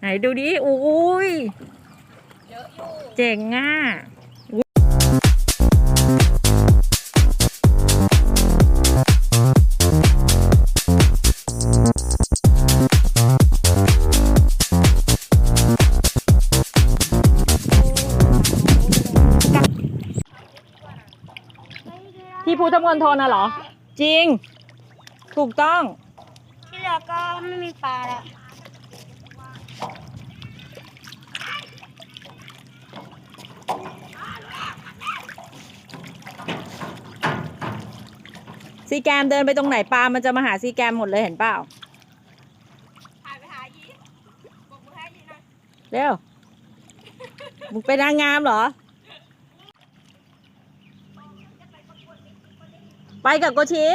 ไหนดูดิอุ้ยเยอะอยู่เจ๋งอะที่พุทธมณฑลน่ะเหรอ จริง ถูกต้อง ที่เหลือก็ไม่มีปลาแล้ว ซีแกมเดินไปตรงไหนปลา มันจะมาหาซีแกมหมดเลยเห็นเปล่าถ่ายไปหายีบอกมือให้ยีหน่อยเร็วมึงเป็นนางงามเหรอ ไปกับโกชิ